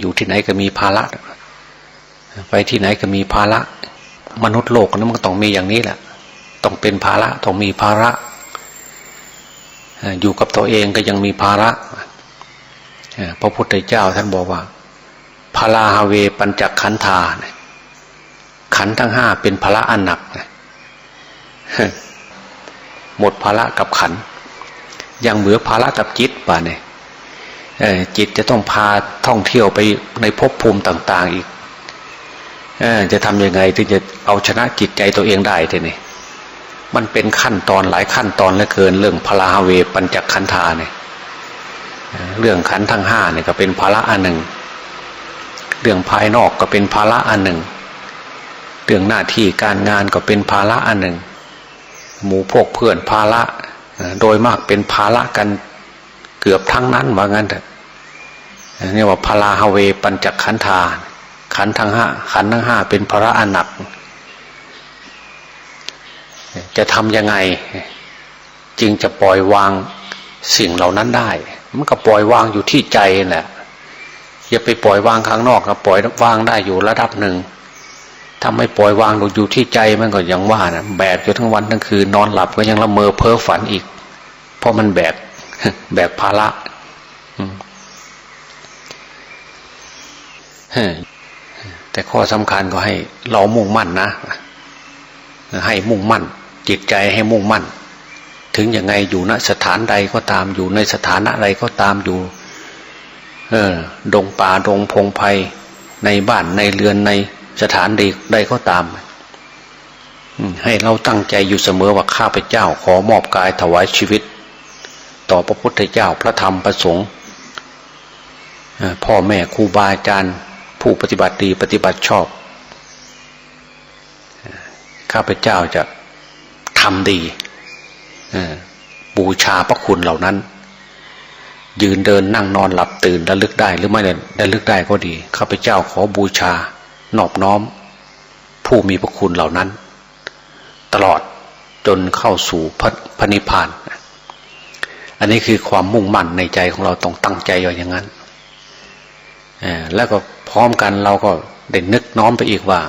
อยู่ที่ไหนก็มีภาระ ไปที่ไหนก็มีภาระ มนุษย์โลกนั้นมันต้องมีอย่างนี้แหละ ต้องเป็นภาระ ต้องมีภาระ อยู่กับตัวเองก็ยังมีภาระ พระพุทธเจ้าท่านบอกว่าพาราฮาเวปัญจขันธาขันทั้งห้าเป็นภาระอันหนัก หมดภาระกับขัน ยังเหลือภาระกับจิตป่ะเนี่ย จิตจะต้องพาท่องเที่ยวไปในภพภูมิต่าง ๆอีกอจะทำยังไงถึงจะเอาชนะจิตใจตัวเองได้ทีนี้มันเป็นขั้นตอนหลายขั้นตอนเหลือเกิน เรื่องพลาเวปัญจขันธาเนี่ยเรื่องขันทั้งห้าเนี่ยก็เป็นภาระอันหนึ่ง เรื่องภายนอกก็เป็นภาระอันหนึ่ง เรื่องหน้าที่การงานก็เป็นภาระอันหนึ่ง หมู่พวกเพื่อนภาระโดยมากเป็นภาระกันเกือบทั้งนั้นว่างั้นเถอะ นี่ว่าพลาฮเวปัญจขันธาขันทั้งห้าขันทั้งห้าเป็นภาระอันหนักจะทำยังไง จึงจะปล่อยวางสิ่งเหล่านั้นได้ มันก็ปล่อยวางอยู่ที่ใจแหละอย่าไปปล่อยวางข้างนอกก็ปล่อยวางได้อยู่ระดับหนึ่งถ้าไม่ปล่อยวางอยู่ที่ใจมันก็ยังว่านะแบกอยู่ทั้งวันทั้งคืนนอนหลับก็ยังละเมอเพ้อฝันอีก เพราะมันแบกแบกภาระ แต่ข้อสำคัญก็ให้เรามุ่งมั่นนะ ให้มุ่งมั่น จิตใจให้มุ่งมั่น ถึงยังไงอยู่ณสถานใดก็ตามอยู่ในสถานะใดก็ตามอยู่ เออดงป่าดงพงไพในบ้านในเรือนในสถานใดใดก็ตามให้เราตั้งใจอยู่เสมอว่าข้าพเจ้าขอมอบกายถวายชีวิต ต่อพระพุทธเจ้าพระธรรมพระสงฆ์พ่อแม่ครูบาอาจารย์ ผู้ปฏิบัติดีปฏิบัติชอบ ข้าพเจ้าจะทำดีบูชาพระคุณเหล่านั้น ยืนเดินนั่งนอนหลับตื่นระลึกได้หรือไม่ระลึกได้ก็ดีข้าพเจ้าขอบูชานอบน้อม ผู้มีพระคุณเหล่านั้น ตลอดจนเข้าสู่พระพนิพพาน อันนี้คือความมุ่งมั่นในใจของเราต้องตั้งใจอย่างนั้นแล้วก็ พร้อมกันเราก็ได้นึกน้อมไปอีกว่า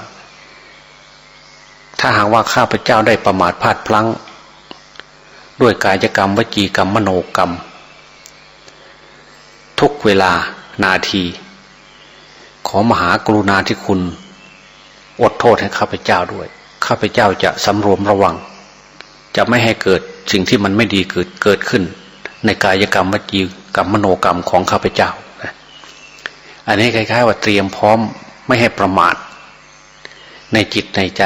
ถ้าหากว่าข้าพเจ้าได้ประมาทพลาดพลั้ง ด้วยกายกรรมวจีกรรมมโนกรรม ทุกเวลานาที ขอมหากรุณาที่คุณ อดโทษให้ข้าพเจ้าด้วย ข้าพเจ้าจะสำรวมระวัง จะไม่ให้เกิดสิ่งที่มันไม่ดีเกิดเกิดขึ้น ในกายกรรมวจีกรรมมโนกรรมของข้าพเจ้า อันนี้คล้ายๆว่าเตรียมพร้อมไม่ให้ประมาทในจิตในใจ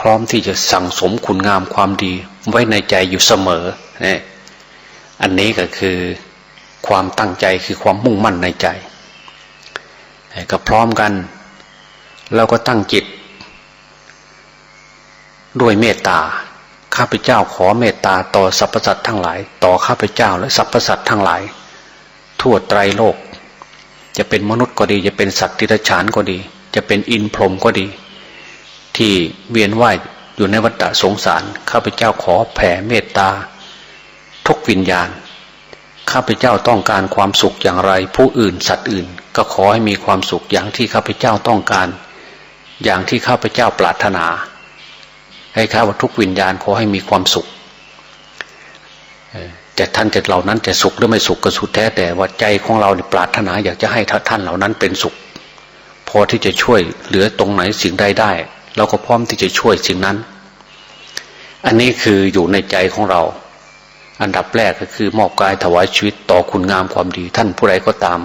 พร้อมที่จะสั่งสมคุณงามความดีไว้ในใจอยู่เสมอเนี่ยอันนี้ก็คือความตั้งใจคือความมุ่งมั่นในใจ ก็พร้อมกัน เราก็ตั้งจิต ด้วยเมตตาข้าพเจ้าขอเมตตาต่อสรรพสัตว์ทั้งหลาย ต่อข้าพเจ้าและสรรพสัตว์ทั้งหลาย ทั่วไตรโลก จะเป็นมนุษย์ก็ดี จะเป็นสัตว์ที่รฉานก็ดี จะเป็นอินพรหมก็ดี ที่เวียนว่ายอยู่ในวัฏสงสาร ข้าพเจ้าขอแผ่เมตตา ทุกวิญญาณ ข้าพเจ้าต้องการความสุขอย่างไร ผู้อื่นสัตว์อื่น ก็ขอให้มีความสุขอย่างที่ข้าพเจ้าต้องการ อย่างที่ข้าพเจ้าปรารถนา ให้ข้าว่าทุกวิญญาณขอให้มีความสุข แต่ท่านจะเหล่านั้นจะสุขหรือไม่สุขก็สุดแท้แต่ว่าใจของเราเนี่ยปรารถนาอยากจะให้ท่านเหล่านั้นเป็นสุข พอที่จะช่วยเหลือตรงไหนสิ่งใดได้ เราก็พร้อมที่จะช่วยสิ่งนั้น อันนี้คืออยู่ในใจของเรา อันดับแรกก็คือมอบกายถวายชีวิตต่อคุณงามความดี ท่านผู้ใดก็ตาม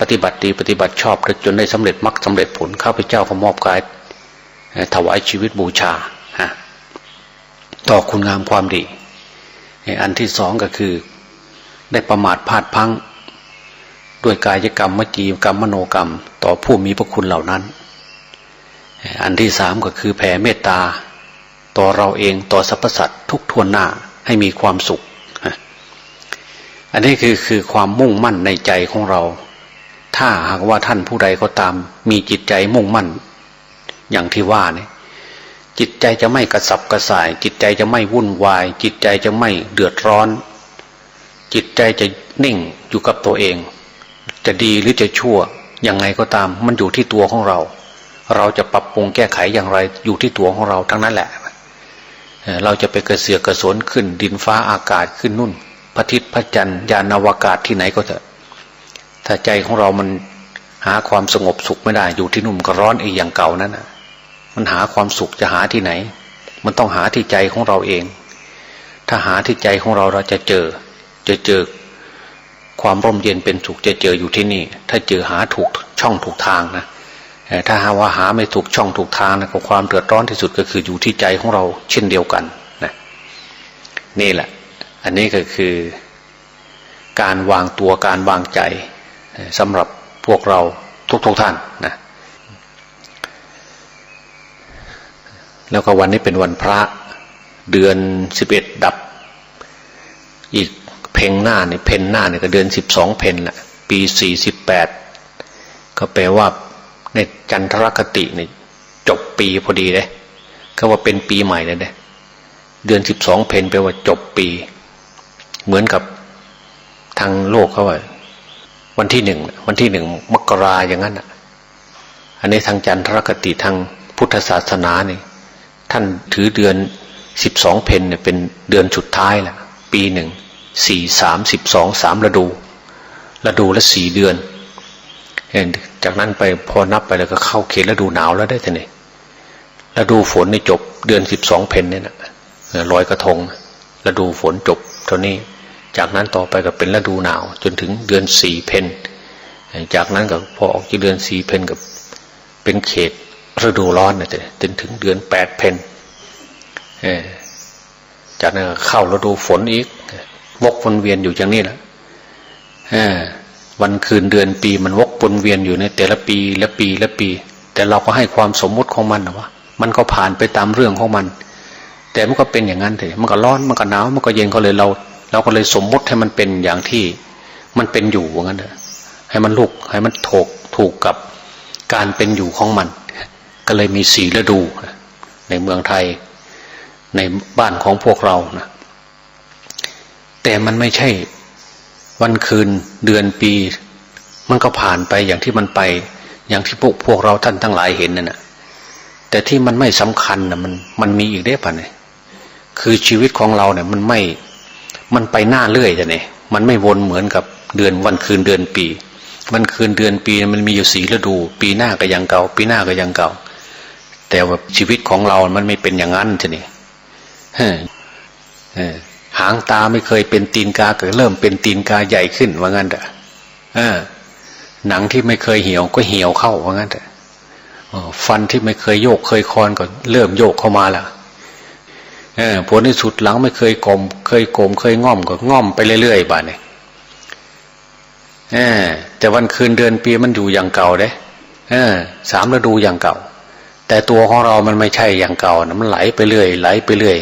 ปฏิบัติดีปฏิบัติชอบจนได้สำเร็จมรรคสาเร็จผลข้าพเจ้าก็มอบกายถวายชีวิตบูชาต่อคุณงามความดี อันที่สองก็คือ ได้ประมาทพลาดพังด้วยกายกรรมมจีกรรมมโนกรรม ต่อผู้มีพระคุณเหล่านั้น อันที่สามก็คือแผ่เมตตา ต่อเราเองต่อสรรพสัตว์ทุกทวนหน้าให้มีความสุข อันนี้คือคือความมุ่งมั่นในใจของเรา ถ้าหากว่าท่านผู้ใดก็ตาม มีจิตใจมุ่งมั่น อย่างที่ว่าเนี่ย จิตใจจะไม่กระสับกระส่าย จิตใจจะไม่วุ่นวาย จิตใจจะไม่เดือดร้อน จิตใจจะนิ่งอยู่กับตัวเอง จะดีหรือจะชั่วยังไงก็ตาม มันอยู่ที่ตัวของเรา เราจะปรับปรุงแก้ไขอย่างไรอยู่ที่ตัวของเราทั้งนั้นแหละ เราจะไปกระเสือกกระสนขึ้นดินฟ้าอากาศขึ้นนุ่นพระอาทิตย์พระจันทร์ยานอวกาศที่ไหนก็เถอะถ้าใจของเรามันหาความสงบสุขไม่ได้อยู่ที่นุ่มก็ร้อนอีกอย่างเก่านั้นน่ะ มันหาความสุขจะหาที่ไหน มันต้องหาที่ใจของเราเอง ถ้าหาที่ใจของเราเราจะเจอ จะเจอความร่มเย็นเป็นสุขจะเจออยู่ที่นี่ ถ้าเจอหาถูกช่องถูกทางนะถ้าหาว่าหาไม่ถูกช่องถูกทางนะก็ความเดือดร้อนที่สุดก็คืออยู่ที่ใจของเรา เช่นเดียวกันนะนี่แหละ อันนี้ก็คือการวางตัวการวางใจสำหรับพวกเราทุกๆทท่านนะ แล้วก็วันนี้เป็นวันพระเดือนสิบเอ็ดดับ อีกเพลงหน้าเนี่ยเพนหน้าเนี่ยก็เดือนสิบสองเพนแหละปีสี่สิบแปดก็แปลว่าในจันทรคติเนี่ยจบปีพอดีเลยก็ว่าเป็นปีใหม่เลยเนี่ยเดือนสิบสองเพนแปลว่าจบปี เหมือนกับทางโลกเขาว่าวันที่หนึ่งวันที่หนึ่งมกราอย่างนั้นอะ อันนี้ทางจันทรคติทางพุทธศาสนาเนี่ย ท่านถือเดือนสิบสองเพนเนี่ยเป็นเดือนสุดท้ายแหละปีหนึ่งสี่สามสิบสองสามฤดูฤดูละสี่เดือนเห็นจากนั้นไปพอนับไปแล้วก็เข้าเขตฤดูหนาวแล้วได้ทีนี้ฤดูฝนในจบเดือนสิบสองเพนเนี่ยนะลอยกระทงฤดูฝนจบเท่านี้จากนั้นต่อไปก็เป็นฤดูหนาว จนถึงเดือนสี่เพนจากนั้นก็พอออกจากเดือนสี่เพนกับเป็นเขต ฤดูร้อนนะจ๊ะจนถึงเดือนแปดเพนจากนั้นเข้าฤดูฝนอีก วกวนเวียนอยู่อย่างนี้แหละวันคืนเดือนปีมันวกวนเวียนอยู่ในแต่ละปีละปีละปี แต่เราก็ให้ความสมมุติของมันนะว่ามันก็ผ่านไปตามเรื่องของมัน แต่มันก็เป็นอย่างนั้นเถอะมันก็ร้อนมันก็หนาวมันก็เย็นก็เลยเรา เราก็เลยสมมุติให้มันเป็นอย่างที่มันเป็นอยู่ว่างั้นเถอะให้มันลุกให้มันถกถูกกับการเป็นอยู่ของมัน ก็เลยมีสีฤดูในเมืองไทยในบ้านของพวกเรานะแต่มันไม่ใช่วันคืนเดือนปี มันก็ผ่านไปอย่างที่มันไป อย่างที่พวกพวกเราท่านทั้งหลายเห็นนั่นนะแต่ที่มันไม่สำคัญนะมันมันมีอีกได้ปะเนี่ยคือชีวิตของเราเนี่ยมันไม่มันไปหน้าเรื่อยแต่เนี่ยมันไม่วนเหมือนกับเดือนวันคืนเดือนปี วันคืนเดือนปีมันมีอยู่สีฤดู ปีหน้าก็ยังเก่า ปีหน้าก็ยังเก่า แต่ว่าชีวิตของเรา มันไม่เป็นอย่างนั้นทีนี่หางตาไม่เคยเป็นตีนกาก็เริ่มเป็นตีนกาใหญ่ขึ้นว่างั้นแต่หนังที่ไม่เคยเหี่ยวก็เหี่ยวเข้าว่างั้นแต่ฟันที่ไม่เคยโยกเคยคอนก็เริ่มโยกเข้ามาล้วผลที่สุดหลังไม่เคยกลม เคยโกมเคยง่อมก็ง่อมไปเรื่อยๆบ้านเนี่ยแต่วันคืนเดือนปีมันอยู่อย่างเก่าเด้สามฤดูอย่างเก่า แต่ตัวของเรามันไม่ใช่อย่างเก่านะมันไหลไปเรื่อยไหลไปเรื่อย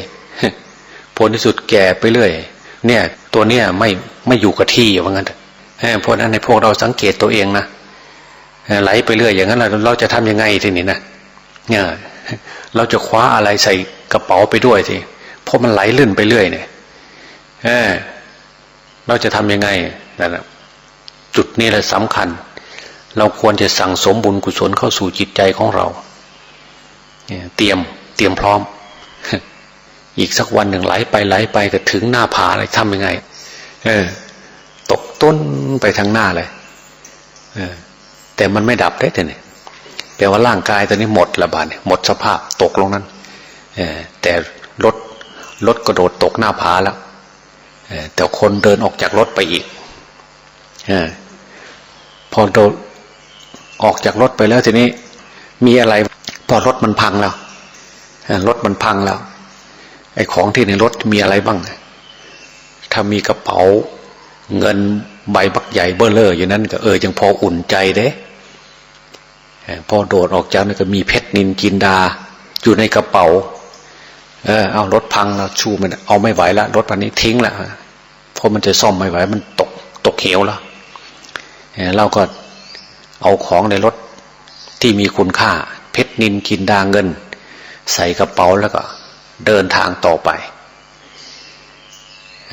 ผลที่สุดแก่ไปเรื่อย เนี่ย ตัวเนี้ยไม่ไม่อยู่กับที่ว่างั้นเพราะนั้นในพวกเราสังเกตตัวเองนะไหลไปเรื่อยอย่างนั้นเราเราจะทํำยังไงทีนี้นะเนี่ยเราจะคว้าอะไรใส่กระเป๋าไปด้วยทีเพราะมันไหลลื่นไปเรื่อยเนี่ยเออเราจะทํำยังไงนั่นแหละจุดนี้แหละสำคัญ เราควรจะสั่งสมบุญกุศลเข้าสู่จิตใจของเรา เตรียมเตรียมพร้อม อีกสักวันหนึ่งไหลไปไหลไปก็ถึงหน้าผาเลยทำยังไง เออ ตกต้นไปทางหน้าเลย เออ แต่มันไม่ดับได้แต่เนี่ยแปลว่าร่างกายตอนนี้หมดละบาดหมดสภาพตกลงนั้น เออ แต่รถรถกระโดดตกหน้าผาแล้วแต่คนเดินออกจากรถไปอีกอพอโดนออกจากรถไปแล้วทีนี้ มีอะไร อรถมันพังแล้วรถมันพังแล้ว ไอ้ของที่ในรถมีอะไรบ้าง ถ้ามีกระเป๋า เงินใบบักใหญ่เบ้อเลออยู่นั้นก็เออยังพออุ่นใจเด้พอโดดออกจากนั้นก็มีเพชรนินจินดา อยู่ในกระเป๋า เออเอารถพังแล้วชูมันเอาไม่ไหวแล้วรถพันนี้ทิ้งล้วเพราะมันจะซ่อมไม่ไหว มันตกตกเหวแล้วเราก็เอาของในรถที่มีคุณค่า เพชรนินกินดาเงิน ใส่กระเป๋าแล้วก็ เดินทางต่อไป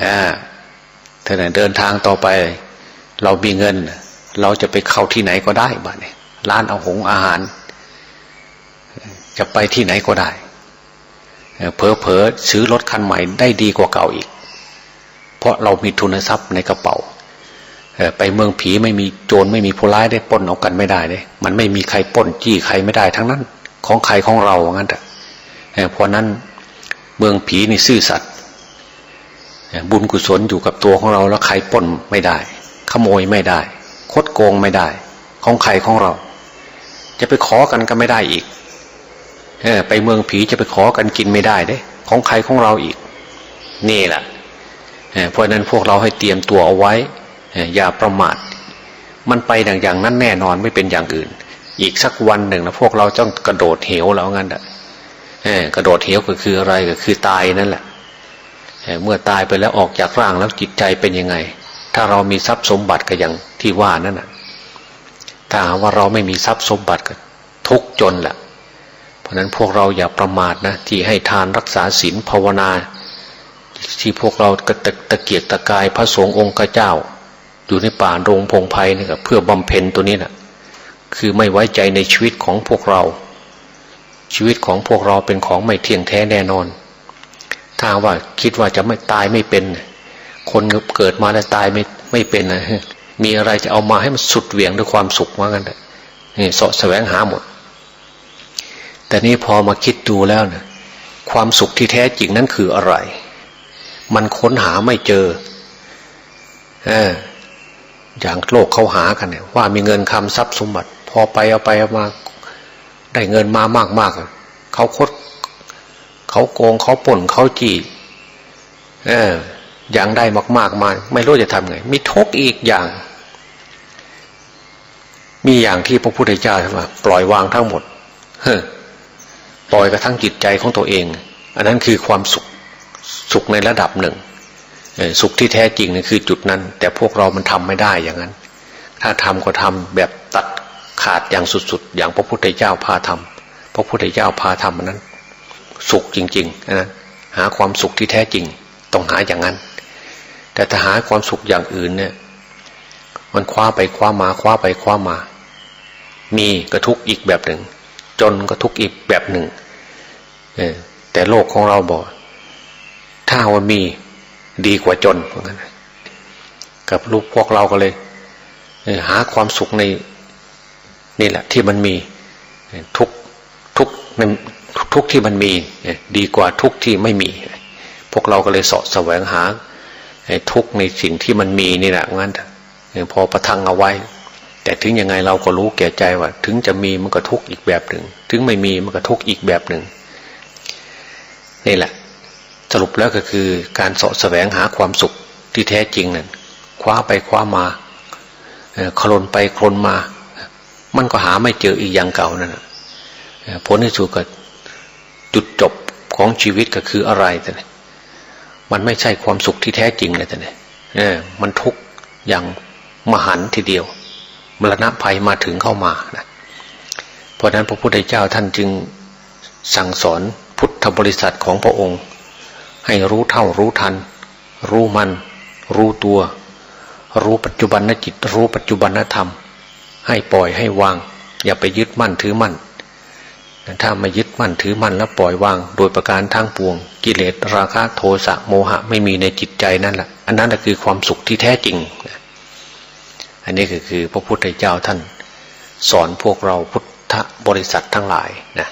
อ่าถ้าไหนเดินทางต่อไป เรามีเงิน เราจะไปเข้าที่ไหนก็ได้บ้านนี้ร้านเอาหงอาหาร จะไปที่ไหนก็ได้เพอเพอซื้อรถคันใหม่ได้ดีกว่าเก่าอีก เพราะเรามีทุนทรัพย์ในกระเป๋า ไปเมืองผีไม่มีโจรไม่มีผู้ร้ายได้ป้นเอากันไม่ได้เลยมันไม่มีใครป้นจี้ใครไม่ได้ทั้งนั้น ของใครของเรางั้นแต่เพราะนั้นเมืองผีนี่ซื่อสัตย์บุญกุศลอยู่กับตัวของเราแล้วใครป้นไม่ได้ ขโมยไม่ได้ คดโกงไม่ได้ ของใครของเรา จะไปขอกันก็ไม่ได้อีกไปเมืองผีจะไปขอกันกินไม่ได้เด้ ของใครของเราอีก นี่แหละเพราะนั้นพวกเราให้เตรียมตัวเอาไว้ อย่าประมาทมันไปอย่างนั้นแน่นอนไม่เป็นอย่างอื่น อีกสักวันหนึ่งนะพวกเราต้องกระโดดเหวแล้วงั้นแหละกระโดดเหวก็คืออะไรก็คือตายนั่นแหละเมื่อตายไปแล้วออกจากร่างแล้วจิตใจเป็นยังไง ถ้าเรามีทรัพย์สมบัติก็อย่างที่ว่านั่นนะถ้าว่าเราไม่มีทรัพย์สมบัติก็ทุกจนแหละเพราะนั้นพวกเราอย่าประมาทนะที่ให้ทานรักษาศีลภาวนา ที่พวกเรากระตะตะเกียกตะกายพระสงฆ์องค์เจ้า อยู่ในป่าโรงพงไพ่นี่ก็เพื่อบำเพ็ญตัวนี้นะคือไม่ไว้ใจในชีวิตของพวกเรา ชีวิตของพวกเราเป็นของไม่เที่ยงแท้แน่นอน ถ้าว่าคิดว่าจะไม่ตายไม่เป็น คนเกิดมาแล้วตายไม่ไม่เป็นนะมีอะไรจะเอามาให้มันสุดเหวี่ยงด้วยความสุขว่างั้นนี่สาะแสวงหาหมด แต่นี้พอมาคิดดูแล้วนะความสุขที่แท้จริงนั้นคืออะไร มันค้นหาไม่เจอ เออ อย่างโลกเขาหากันเนี่ยว่ามีเงินคำทรัพย์สมบัติ พอไปเอาไปเอามาได้เงินมามากมากเขาคดเขาโกงเขาป่นเขาจีเอออย่างได้มากๆมาไม่รู้จะทำไง มีทุกอีกอย่าง มีอย่างที่พระพุทธเจ้าทำมาปล่อยวางทั้งหมดเฮ้ปล่อยกระทั่งจิตใจของตัวเอง อันนั้นคือความสุขสุขในระดับหนึ่ง สุขที่แท้จริงนี่คือจุดนั้น แต่พวกเรามันทำไม่ได้อย่างนั้น ถ้าทำก็ทำแบบตัดขาดอย่างสุดๆ อย่างพระพุทธเจ้าพาทำพระพุทธเจ้าพาทำอันนั้น สุขจริงๆนะหาความสุขที่แท้จริง ต้องหาอย่างนั้น แต่ถ้าหาความสุขอย่างอื่นเนี่ยมันคว้าไปคว้ามาคว้าไปคว้ามา มีกระทุกอีกแบบหนึ่ง จนกระทุกอีกแบบหนึ่งแต่โลกของเราบอก ถ้าว่ามี ดีกว่าจนเหมือนกันกับลูกพวกเราก็เลยหาความสุขในนี่แหละ ที่มันมีทุกทุกทุกที่มันมีดีกว่าทุกที่ไม่มี พวกเราก็เลยสาะแสวงหาทุกในสิ่งที่มันมีนี่แหละงั้นพอประทังเอาไว้ แต่ถึงยังไงเราก็รู้แก่ใจว่า ถึงจะมีมันก็ทุกอีกแบบหนึ่ง ถึงไม่มีมันก็ทุกอีกแบบหนึ่งนี่แหละ สรุปแล้วก็คือการสาะแสวงหาความสุขที่แท้จริงนั่นคว้าไปคว้ามาคลนไปคลนมา มันก็หาไม่เจออีกอย่างเก่านั่นผลที่สุดก็จุดจบของชีวิตก็คืออะไรแต่เนี่ยมันไม่ใช่ความสุขที่แท้จริงเลยแต่เนี่ยมันทุกอย่างมหันทีเดียว มรณะภัยมาถึงเข้ามานะเพราะนั้นพระพุทธเจ้าท่านจึงสั่งสอนพุทธบริษัทของพระองค์ ให้รู้เท่ารู้ทัน รู้มัน รู้ตัว รู้ปัจจุบันนจิต รู้ปัจจุบันนธรรม ให้ปล่อยให้วาง อย่าไปยึดมั่นถือมั่นถ้าไม่ยึดมั่นถือมั่นแล้วปล่อยวาง โดยประการทางปวง กิเลสราคะโทสะโมหะไม่มีในจิตใจนั่นแหละอันนั้นคือความสุขที่แท้จริง อันนี้ก็คือพระพุทธเจ้าท่าน สอนพวกเราพุทธบริษัททั้งหลายนะ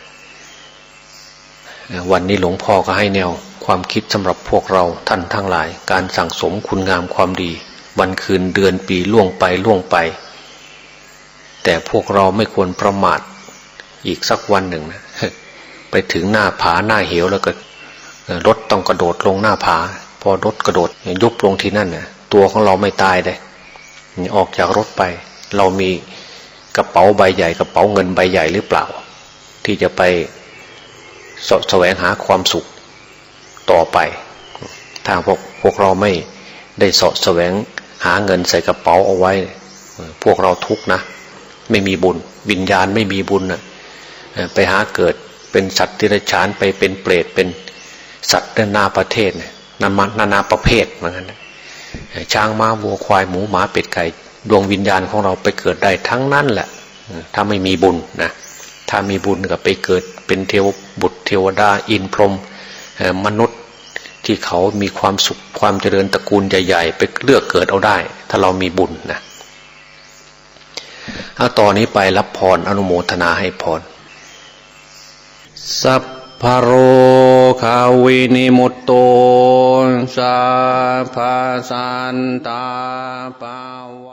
วันนี้หลวงพ่อก็ให้แนวความคิดสำหรับพวกเราท่านทั้งหลาย การสั่งสมคุณงามความดี วันคืนเดือนปีล่วงไปล่วงไป แต่พวกเราไม่ควรประมาทอีกสักวันหนึ่งนะไปถึงหน้าผาหน้าเหวแล้วก็รถต้องกระโดดลงหน้าผา พอรถกระโดดยุบลงที่นั่นเนี่ยตัวของเราไม่ตายเลยออกจากรถไป เรามีกระเป๋าใบใหญ่กระเป๋าเงินใบใหญ่หรือเปล่า ที่จะไป สแสวงหาความสุขต่อไป ถ้าพวกพวกเราไม่ได้สะแสวงหาเงินใส่กระเป๋าเอาไว้ พวกเราทุกนะ ไม่มีบุญ วิญญาณไม่มีบุญนะไปหาเกิดเป็นสัตว์ที่ไรฉานไปเป็นเปรตเป็นสัตว์นานาประเทศนานานาประเภทเหมือนกันช้างม้าวัวควายหมูหมาเป็ดไก่ดวงวิญญาณของเราไปเกิดได้ทั้งนั้นแหละ ถ้าไม่มีบุญนะ ถ้ามีบุญก็ไปเกิดเป็นเทวบุตรเทวดาอินพรหมมนุษย์ที่เขามีความสุขความเจริญตระกูลใหญ่ๆ ไปเลือกเกิดเอาได้ ถ้าเรามีบุญนะเอาต่อนนี้ไปรับพรอนุโมทนาให้พรสัพพโรคาวินิมุตโตสัพพสันตาปาว